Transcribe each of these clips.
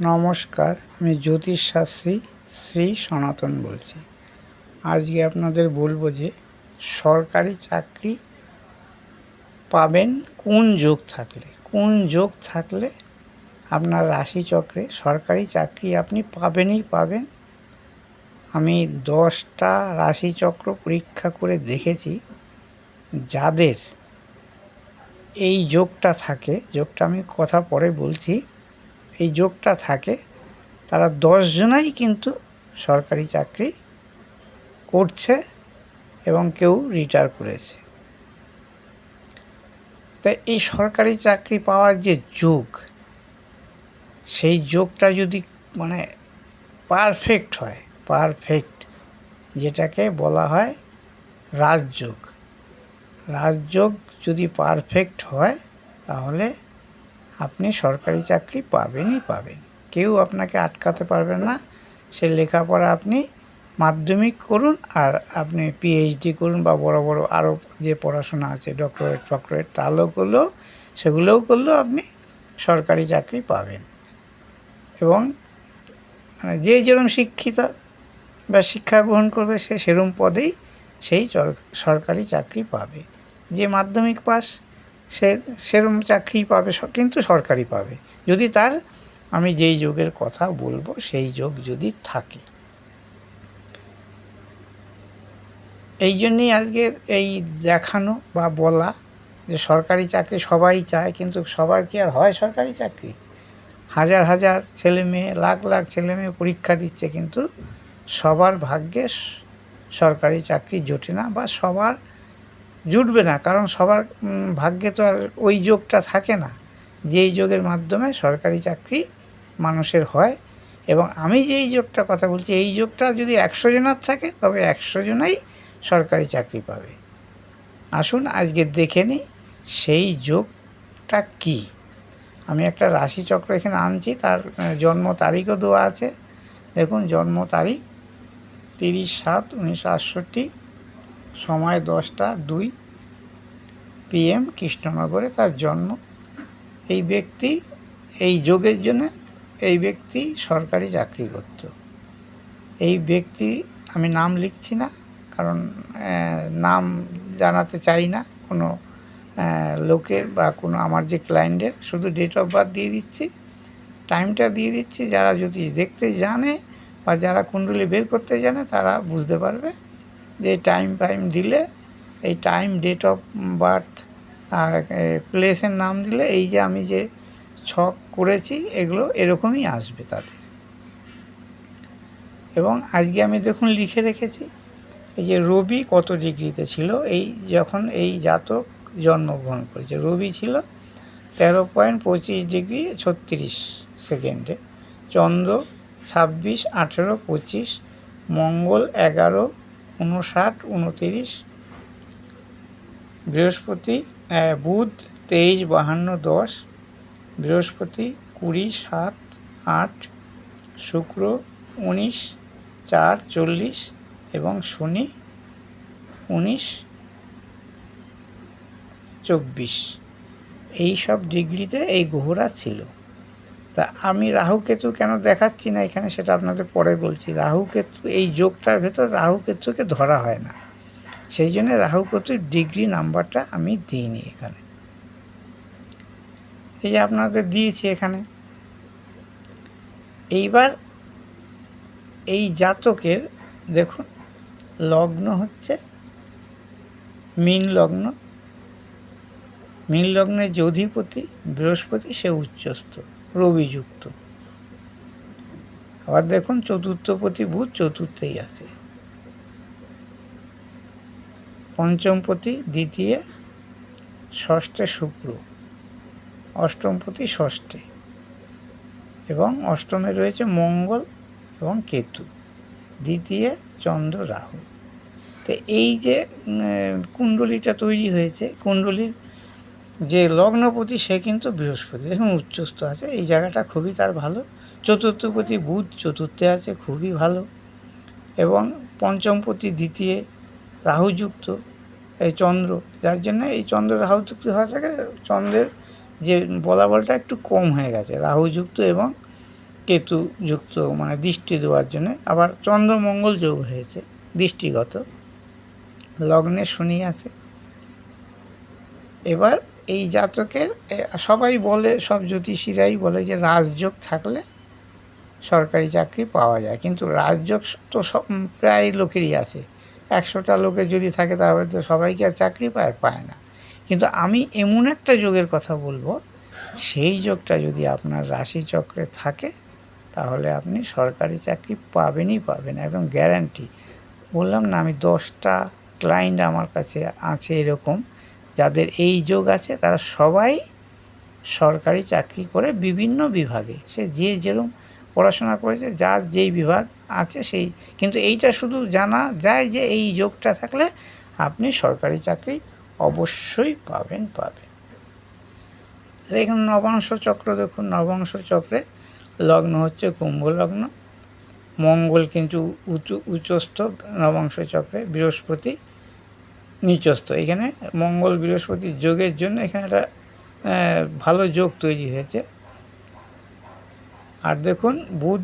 নমস্কার, আমি জ্যোতিষশাস্ত্রী শ্রী সনাতন বলছি। আজকে আপনাদের বলব যে, সরকারি চাকরি পাবেন কোন যোগ থাকলে? কোন যোগ থাকলে আপনার রাশিচক্রে সরকারি চাকরি আপনি পাবেনই পাবেন? আমি দশটা রাশিচক্র পরীক্ষা করে দেখেছি, যাদের এই যোগটা থাকে, যোগটা আমি কথা পরে বলছি এই যোগটা থাকে, তারা দশজনাই কিন্তু সরকারি চাকরি করছে এবং কেউ রিটায়ার করেছে। তাই এই সরকারি চাকরি পাওয়ার যে যোগ, সেই যোগটা যদি মানে পারফেক্ট হয় পারফেক্ট যেটাকে বলা হয় রাজযোগ। রাজযোগ যদি পারফেক্ট হয়, তাহলে আপনি সরকারি চাকরি পাবেনই পাবেন। কেউ আপনাকে আটকাতে পারবে না। সে লেখাপড়া আপনি মাধ্যমিক করুন আর আপনি পিএইচডি করুন বা বড় বড় আরও যে পড়াশোনা আছে ডক্টরেট ফক্টরেট তাহলেও করলেও সেগুলোও করলেও আপনি সরকারি চাকরি পাবেন। এবং মানে যে যেরকম শিক্ষিত বা শিক্ষা গ্রহণ করবে, সে সেরম পদেই সেই সরকারি চাকরি পাবে। যে মাধ্যমিক পাস সে সেরম চাকরি পাবে কিন্তু সরকারি পাবে। যদি তার, আমি যেই যোগের কথা বলব, সেই যোগ যদি থাকে। এই জন্যেই আজকে এই দেখানো বা বলা যে সরকারি চাকরি সবাই চায়, কিন্তু সবার কি আর হয় সরকারি চাকরি? হাজার হাজার ছেলে মেয়ে, লাখ লাখ ছেলে মেয়ে পরীক্ষা দিচ্ছে, কিন্তু সবার ভাগ্যে সরকারি চাকরি জোটে না বা সবার জুটবে না, কারণ সবার ভাগ্যে তো আর ওই যোগটা থাকে না, যেই যোগের মাধ্যমে সরকারি চাকরি মানুষের হয়। এবং আমি যেই যোগটা কথা বলছি, এই যোগটা যদি একশো জনের থাকে, তবে একশো জনাই সরকারি চাকরি পাবে। আসুন, আজকে দেখে নিই সেই যোগটা কি। আমি একটা রাশিচক্র এখানে আনছি, তার জন্ম তারিখও দেওয়া আছে। দেখুন, জন্ম তারিখ তিরিশ সাত উনিশশো আটষট্টি, সময় দশটা দুই। পিএম কৃষ্ণনগরে তার জন্ম। এই ব্যক্তি, এই যোগের জন্য এই ব্যক্তি সরকারি চাকরি করত। এই ব্যক্তি, আমি নাম লিখছি না, কারণ নাম জানাতে চাই না। কোনো লোকের বা কোনো আমার যে ক্লায়েন্টের, শুধু ডেট অফ বার্থ দিয়ে দিচ্ছি টাইমটা দিয়ে দিচ্ছি। যারা যদি দেখতে জানে বা যারা কুণ্ডলি বের করতে জানে, তারা বুঝতে পারবে যে টাইম ফাইম দিলে এই টাইম ডেট অফ বার্থ আর প্লেসের নাম দিলে এই যে আমি যে ছক করেছি, এগুলো এরকমই আসবে তাদের। এবং আজকে আমি দেখুন লিখে রেখেছি, এই যে রবি কত ডিগ্রিতে ছিল, এই যখন এই জাতক জন্মগ্রহণ করেছে, রবি ছিল তেরো পয়েন্ট পঁচিশ ডিগ্রি ছত্রিশ সেকেন্ডে চন্দ্র ছাব্বিশ আঠেরো পঁচিশ, মঙ্গল এগারো উনষাট উনতিরিশ বৃহস্পতি বুধ, তেইশ, বাহান্ন, দশ। বৃহস্পতি, কুড়ি, সাত, আট। শুক্র, উনিশ, চার, চল্লিশ। এবং শনি, উনিশ, চব্বিশ। এই সব ডিগ্রিতে এই গ্রহরা ছিল। তা আমি রাহুকেতু কেন দেখাচ্ছি না এখানে সেটা আপনাদের পরে বলছি। রাহুকেতু এই যোগটার ভেতর রাহুকেতুকে ধরা হয় না। সেই জন্য রাহুকেতুর ডিগ্রি নাম্বারটা আমি দিইনি এখানে। এই যে আপনাদের দিয়েছি এখানে। এইবার এই জাতকের দেখুন, লগ্ন হচ্ছে মীন লগ্ন। মীন লগ্নের যে অধিপতি বৃহস্পতি, সে উচ্চস্থ, রবিযুক্ত। আবার দেখুন, চতুর্থপতি বুধ চতুর্থেই আছে। পঞ্চমপতি, দ্বিতীয় ষষ্ঠে শুক্র, অষ্টমপতি ষষ্ঠে এবং অষ্টমে রয়েছে মঙ্গল এবং কেতু, দ্বিতীয় চন্দ্র রাহু। তো এই যে কুণ্ডলিটা তৈরি হয়েছে, কুণ্ডলির যে লগ্নপতি সে কিন্তু বৃহস্পতি, দেখুন উচ্চস্থ আছে, এই জায়গাটা খুবই তার ভালো। চতুর্থপতি বুধ চতুর্থে আছে, খুবই ভালো। এবং পঞ্চমপতি, দ্বিতীয় রাহুযুক্ত, এই চন্দ্র, যার জন্য এই চন্দ্র রাহুযুক্ত হওয়া থাকে চন্দ্রের যে বলাবলটা একটু কম হয়ে গেছে, রাহুযুক্ত এবং কেতু যুক্ত মানে দৃষ্টি দেওয়ার জন্য। আবার চন্দ্রমঙ্গল যোগ হয়েছে, দৃষ্টিগত। লগ্নে শনি আছে। এবার এই জাতকের সবাই বলে, সব জ্যোতিষীরাই বলে যে রাজযোগ থাকলে সরকারি চাকরি পাওয়া যায়, কিন্তু রাজযোগ তো সব, প্রায় লোকেরই আছে। একশোটা লোকের যদি থাকে তাহলে তো সবাই কি আর চাকরি পায় পায় না। কিন্তু আমি এমন একটা যোগের কথা বলব, সেই যোগটা যদি আপনার রাশি চক্রে থাকে, তাহলে আপনি সরকারি চাকরি পাবেনই পাবেন, একদম গ্যারান্টি বললাম না, আমি দশটা ক্লায়েন্ট আমার কাছে আছে এরকম, যাদের এই যোগ আছে, তারা সবাই সরকারি চাকরি করে বিভিন্ন বিভাগে। সে যে যেরকম পড়াশোনা করেছে যার যেই বিভাগ আছে সেই, কিন্তু এইটা শুধু জানা যায় যে এই যোগটা থাকলে আপনি সরকারি চাকরি অবশ্যই পাবেন পাবেন। এখানে নবাংশ চক্র, দেখুন, নবাংশ চক্রে লগ্ন হচ্ছে কুম্ভ লগ্ন। মঙ্গল কিন্তু উঁচু উচ্চস্থ, নবাংশ চক্রে বৃহস্পতি নিচস্থ। এখানে মঙ্গল বৃহস্পতি যোগের জন্য এখানে একটা ভালো যোগ তৈরি হয়েছে। আর দেখুন, বুধ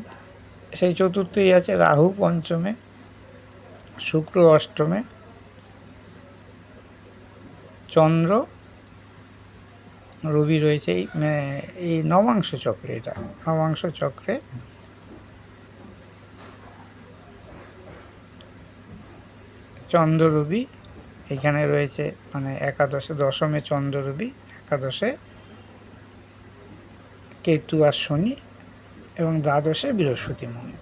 সেই চতুর্থই আছে, রাহু পঞ্চমে শুক্র অষ্টমে, চন্দ্র, রবি রয়েছে, এই মানে এই নবাংশ চক্রে এটা, নবাংশ চক্রে চন্দ্র রবি, এখানে রয়েছে মানে একাদশে, দশমে চন্দ্র রবি, একাদশে কেতু আর শনি এবং দ্বাদশে বৃহস্পতি মঙ্গল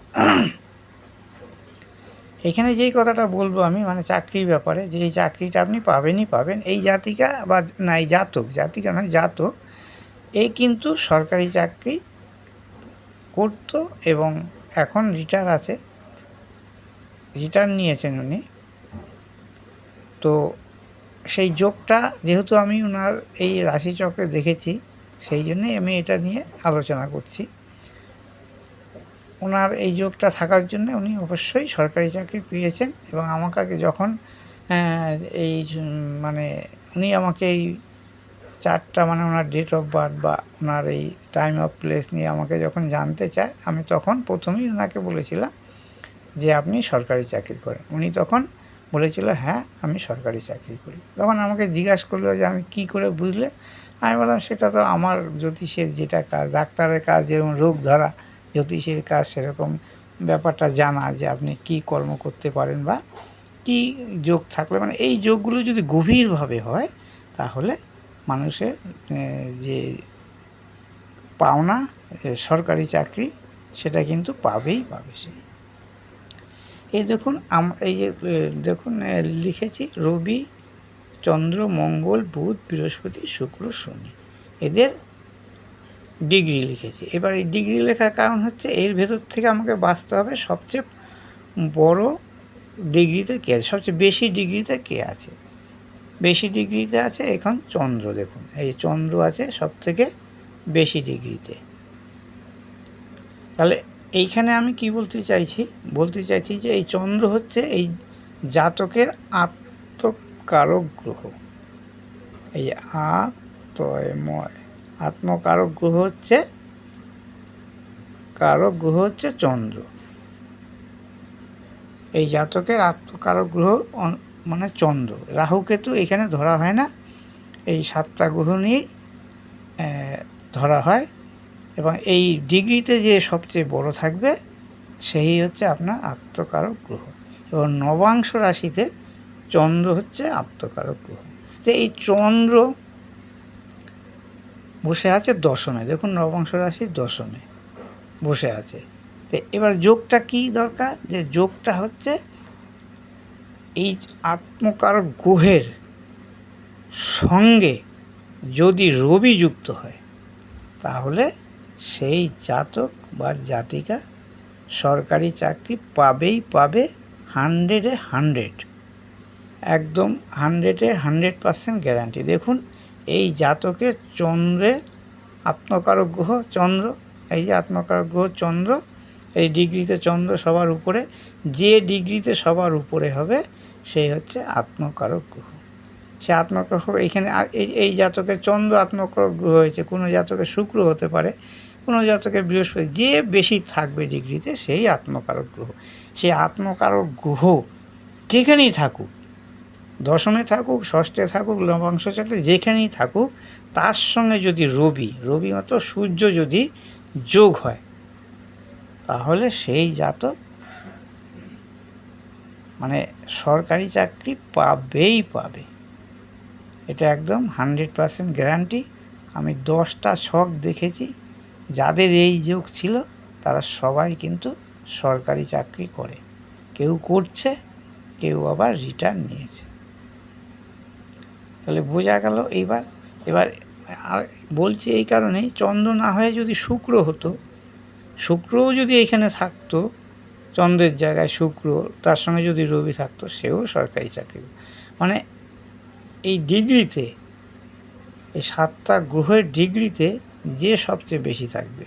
এখানে যেই কথাটা বলব আমি মানে চাকরির ব্যাপারে, যে এই চাকরিটা আপনি পাবেনই পাবেন, এই জাতিকা বা না এই জাতক, জাতিকা নয় জাতক, এ কিন্তু সরকারি চাকরি করতো এবং এখন রিটায়ার আছে, রিটায়ার নিয়েছেন উনি। তো সেই যোগটা যেহেতু আমি ওনার এই রাশিচক্রে দেখেছি, সেই জন্যই আমি এটা নিয়ে আলোচনা করছি। ওনার এই যোগটা থাকার জন্য উনি অবশ্যই সরকারি চাকরি পেয়েছেন এবং আমাকে যখন এই মানে উনি আমাকে এই চারটা মানে ওনার ডেট অফ বার্থ বা ওনার এই টাইম অফ প্লেস নিয়ে আমাকে যখন জানতে চায়, আমি তখন প্রথমেই ওনাকে বলেছিলাম যে আপনি সরকারি চাকরি করেন। উনি তখন বলেছিল হ্যাঁ আমি সরকারি চাকরি করি। তখন আমাকে জিজ্ঞাসা করল যে আমি কি করে বুঝলে? আমি বললাম, সেটা তো আমার জ্যোতিষের যেটা কাজ, ডাক্তারের কাজ, যেরকম রোগ ধরা জ্যোতিষের কাজ সেরকম ব্যাপারটা জানা যে আপনি কি কর্ম করতে পারেন বা কি যোগ থাকলে মানে এই যোগগুলো যদি গভীরভাবে হয়, তাহলে মানুষের যে পাওনা সরকারি চাকরি, সেটা কিন্তু পাবেই পাবে সে এই দেখুন, আম, এই যে দেখুন লিখেছি, রবি, চন্দ্র, মঙ্গল, বুধ, বৃহস্পতি, শুক্র, শনি। এদের ডিগ্রি লিখেছি। এবার এই ডিগ্রি লেখার কারণ হচ্ছে এর ভেতর থেকে আমাকে বাঁচতে হবে সবচেয়ে বড় ডিগ্রিতে কে আছে, সবচেয়ে বেশি ডিগ্রিতে কে আছে। বেশি ডিগ্রিতে আছে এখন চন্দ্র, দেখুন। এই চন্দ্র আছে সব থেকে বেশি ডিগ্রিতে। তাহলে এইখানে আমি কি বলতে চাইছি? বলতে চাইছি যে এই চন্দ্র হচ্ছে এই জাতকের আত্মকারক গ্রহ। এই আত্মময় আত্মকারক গ্রহ হচ্ছে কারক গ্রহ হচ্ছে চন্দ্র। এই জাতকের আত্মকারক গ্রহ মানে চন্দ্র। রাহু কেতু এখানে ধরা হয় না। এই সাতটা গ্রহ নিয়েই ধরা হয়। এবং এই ডিগ্রিতে যে সবচেয়ে বড় থাকবে, সেই হচ্ছে আপনার আত্মকারক গ্রহ এবং নবাংশ রাশিতে চন্দ্র হচ্ছে আত্মকারক গ্রহ তো এই চন্দ্র বসে আছে দশমে। দেখুন নবংশ রাশি দশমে বসে আছে। তো এবার যোগটা কি দরকার? যে যোগটা হচ্ছে এই আত্মকারক গ্রহের সঙ্গে যদি রবি যুক্ত হয়, তাহলে সেই জাতক বা জাতিকা সরকারি চাকরি পাবেই পাবে হান্ড্রেডে হান্ড্রেড একদম হান্ড্রেডে হান্ড্রেড পার্সেন্ট গ্যারান্টি দেখুন এই জাতকের চন্দ্রে আত্মকারক গ্রহ চন্দ্র, এই যে আত্মকারক গ্রহ চন্দ্র, এই ডিগ্রিতে চন্দ্র সবার উপরে, যে ডিগ্রিতে সবার উপরে হবে সেই হচ্ছে আত্মকারক গ্রহ সে আত্মকারক এখানে আ- এই জাতকের চন্দ্র আত্মকারক গ্রহ হয়েছে, কোনো জাতকের শুক্র হতে পারে, কোনো জাতকের বৃহস্পতি, যে বেশি থাকবে ডিগ্রিতে, সেই আত্মকারক গ্রহ সেই আত্মকারক গ্রহ যেখানেই থাকুক দশমে থাকুক, ষষ্ঠে থাকুক লবাংশ চক্রে যেখানেই থাকুক, তার সঙ্গে যদি রবি রবি মতো সূর্য যদি যোগ হয়, তাহলে সেই জাতক মানে সরকারি চাকরি পাবেই পাবে। এটা একদম হান্ড্রেড পার্সেন্ট গ্যারান্টি। আমি দশটা শখ দেখেছি, যাদের এই যোগ ছিল, তারা সবাই কিন্তু সরকারি চাকরি করে। কেউ করছে, কেউ আবার রিটার্ন নিয়েছে। তাহলে বোঝা গেল এইবার, এবার আর বলছি এই কারণেই চন্দ্র না হয়ে যদি শুক্র হতো, শুক্রও যদি এখানে থাকতো, চন্দ্রের জায়গায় শুক্র, তার সঙ্গে যদি রবি থাকতো, সেও সরকারি চাকরি। মানে এই ডিগ্রিতে, এই সাতটা গ্রহের ডিগ্রিতে যে সবচেয়ে বেশি থাকবে,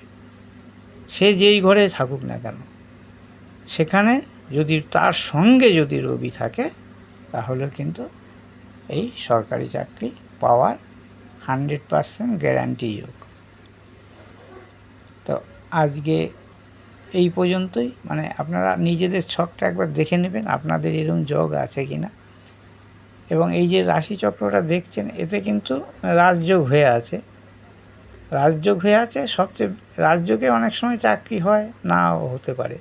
সে যেই ঘরে থাকুক না কেন, সেখানে যদি তার সঙ্গে যদি রবি থাকে, তাহলে কিন্তু এই সরকারি চাকরি পাওয়ার হান্ড্রেড পারসেন্ট গ্যারান্টি যোগ। তো আজকে এই পর্যন্তই। মানে আপনারা নিজেদের ছকটা একবার দেখে নেবেন, আপনাদের এরকম যোগ আছে কি না এবং এই যে রাশিচক্রটা দেখছেন, এতে কিন্তু রাজযোগ হয়ে আছে। রাজযোগ হয়ে আছে, সবচেয়ে রাজযোগে অনেক সময় চাকরি হয়, নাও হতে পারে।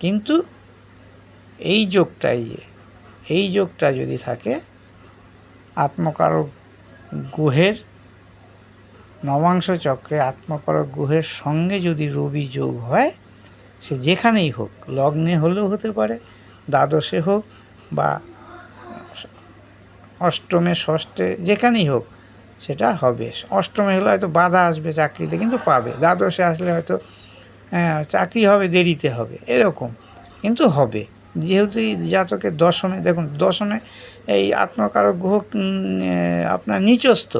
কিন্তু এই যোগটাই যে, এই যোগটা যদি থাকে আত্মকারক গ্রহের নবাংশ চক্রে আত্মকারক গ্রহের সঙ্গে যদি রবি যোগ হয়, সে যেখানেই হোক, লগ্নে হলেও হতে পারে, দ্বাদশে হোক বা অষ্টমে, ষষ্ঠে, যেখানেই হোক, সেটা হবে। অষ্টমে হলে হয়তো বাধা আসবে চাকরিতে, কিন্তু পাবে। দ্বাদশে আসলে হয়তো চাকরি হবে, দেরিতে হবে, এরকম। কিন্তু হবে। যেহেতু জাতকের দশমে, দেখুন, দশমে এই আত্মকারক গ্রহ আপনার নিচস্থ।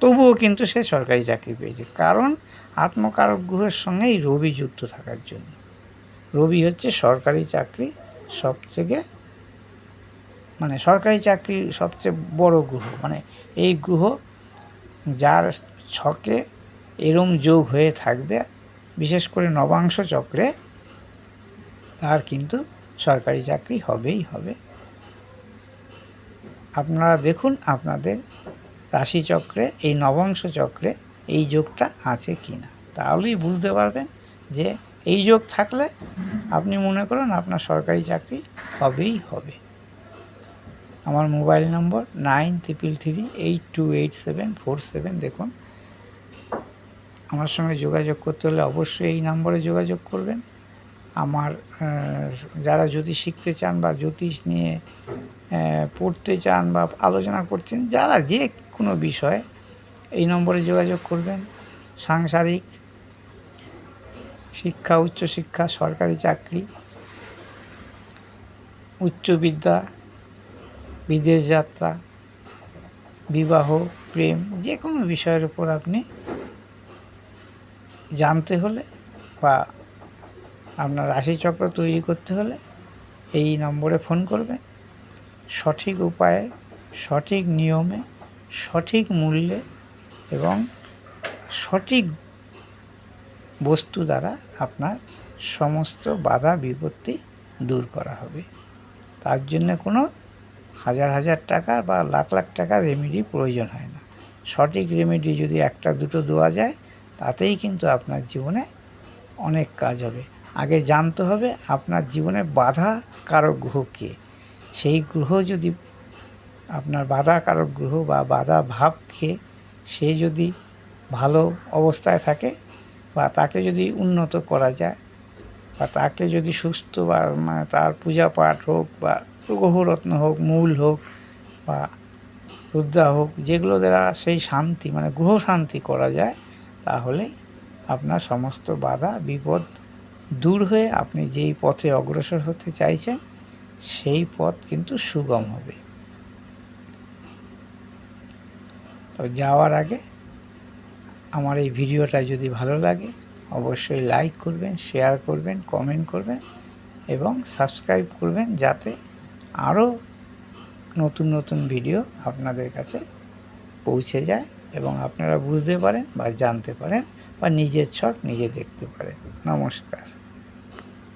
তবুও কিন্তু সে সরকারি চাকরি পেয়েছে। কারণ আত্মকারক গ্রহের সঙ্গে এই রবি যুক্ত থাকার জন্য। রবি হচ্ছে সরকারি চাকরি সবথেকে মানে সরকারি চাকরি সবচেয়ে বড় গ্রহ। মানে এই গ্রহ যার ছকে এরম যোগ হয়ে থাকবে, বিশেষ করে নবাংশ চক্রে, তার কিন্তু সরকারি চাকরি হবেই হবে। আপনারা দেখুন আপনাদের রাশিচক্রে, এই নবংশ চক্রে এই যোগটা আছে কি না তাহলেই বুঝতে পারবেন যে এই যোগ থাকলে আপনি মনে করুন আপনার সরকারি চাকরি হবেই হবে। আমার mobile number nine triple three eight two eight seven four seven দেখুন। আমার সঙ্গে যোগাযোগ করতে হলে অবশ্যই এই নম্বরে যোগাযোগ করবেন। আমার যারা জ্যোতিষ শিখতে চান বা জ্যোতিষ নিয়ে পড়তে চান বা আলোচনা করছেন, যারা যে কোনো বিষয়ে এই নম্বরে যোগাযোগ করবেন। সাংসারিক শিক্ষা উচ্চশিক্ষা সরকারি চাকরি উচ্চবিদ্যা বিদেশ যাত্রা, বিবাহ, প্রেম, যে কোনো বিষয়ের উপর আপনি জানতে হলে বা আপনার রাশিচক্র তৈরি করতে হলে এই নম্বরে ফোন করবেন। সঠিক উপায়ে, সঠিক নিয়মে, সঠিক মূল্যে এবং সঠিক বস্তু দ্বারা আপনার সমস্ত বাধা বিপত্তি দূর করা হবে। তার জন্য কোনো হাজার হাজার টাকা বা লাখ লাখ টাকার রেমেডি প্রয়োজন হয় না। সঠিক রেমেডি যদি একটা দুটো দেওয়া যায়, তাতেই কিন্তু আপনার জীবনে অনেক কাজ হবে। আগে জানতে হবে আপনার জীবনে বাধা কারক গ্রহ কে। সেই গ্রহ যদি আপনার বাধা কারক গ্রহ বা বাধা ভাব খেয়ে সে যদি ভালো অবস্থায় থাকে বা তাকে যদি উন্নত করা যায় বা তাকে যদি সুস্থ বা মানে তার পূজা পাঠ হোক বা গ্রহরত্ন হোক, মূল হোক বা রুদ্রা হোক, যেগুলো দ্বারা সেই শান্তি মানে গ্রহ শান্তি করা যায়, তাহলে আপনার সমস্ত বাধা, বিপদ দূর হয়ে আপনি যেই পথে অগ্রসর হতে চাইছেন সেই পথ কিন্তু সুগম হবে। তো যাওয়ার আগে আমার এই ভিডিওটা যদি ভালো লাগে, অবশ্যই লাইক করবেন শেয়ার করবেন কমেন্ট করবেন এবং সাবস্ক্রাইব করবেন যাতে আরও নতুন নতুন ভিডিও আপনাদের কাছে পৌঁছে যায় এবং আপনারা বুঝতে পারেন বা জানতে পারেন বা নিজের ছক নিজে দেখতে পারেন। নমস্কার।